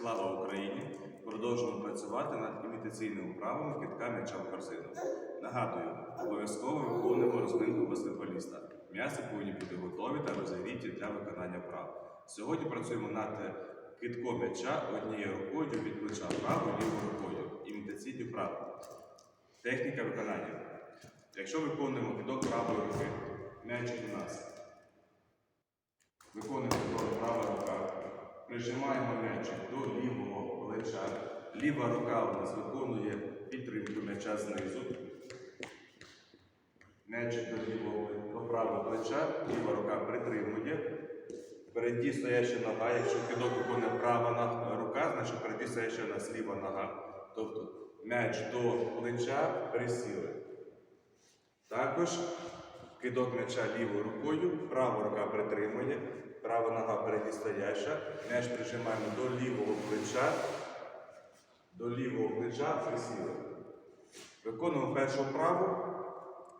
Слава Україні! Продовжуємо працювати над імітаційними вправами китка м'яча в корзину. Нагадую, обов'язково виконуємо розминку баскетболіста. М'ясо повинні бути готові та розігріті для виконання вправ. Сьогодні працюємо над китком м'яча однією рукою від плеча правою лівою рукою. Імітаційні вправи. Техніка виконання. Якщо виконуємо кидок правої руки, м'ячик у нас. Виконуємо. Прижимаємо м'ячик до лівого плеча. Ліва рука у нас виконує підтримку м'яча знизу. М'ячик до лівого до правого плеча, ліва рука притримує. Впереді стояща нога. Якщо кидок виконує права рука, значить впереді стояща у нас ліва нога. Тобто м'яч до плеча присіли. Також кидок м'яча лівою рукою, права рука притримує, права нога впереді стояща, м'яч прижимаємо до лівого плеча, до лівого плеча присіли. Виконуємо першу вправу.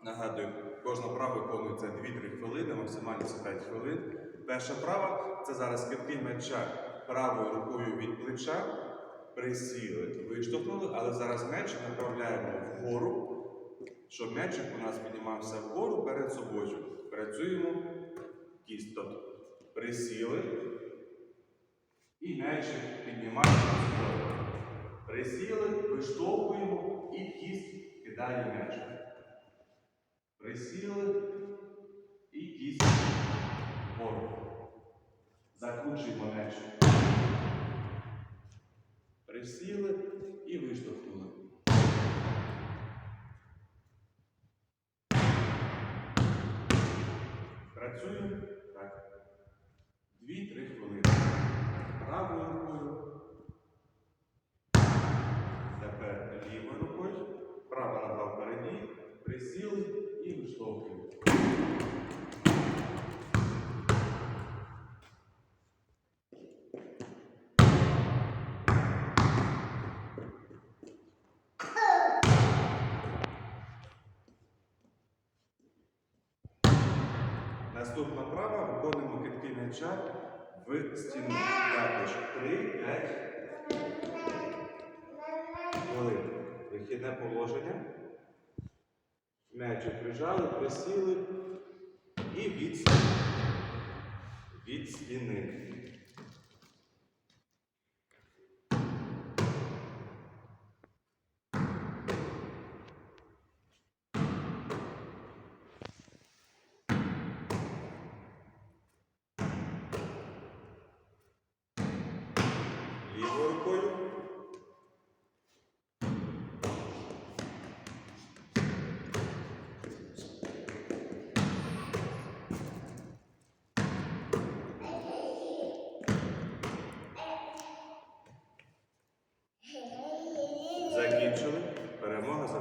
Нагадую, кожна вправа виконується 2-3 хвилини, максимально 5 хвилин. Перша вправа це зараз кидки м'яча правою рукою від плеча. Присіли, виштовхнули, але зараз м'яч направляємо вгору, щоб м'ячик у нас піднімався вгору перед собою. Працюємо кість. Присіли і м'ячик піднімається вгору. Присіли, виштовхуємо і кість кидає м'яч. Присіли і кість вгору. Закручуємо м'яч. Присіли і виштовхнули. Працюємо так. Дві-три хвилини. Правою рукою. Тепер лівою рукою. Права нога впереді. Присіли і виштовхуємо. Наступна права виконуємо китки м'яча в стіну. Також 3-5 хвилин. Вихідне положення. М'ячик прижали, присіли і від, стіни. від стіни. Лівою рукою. Закінчили. Перемога за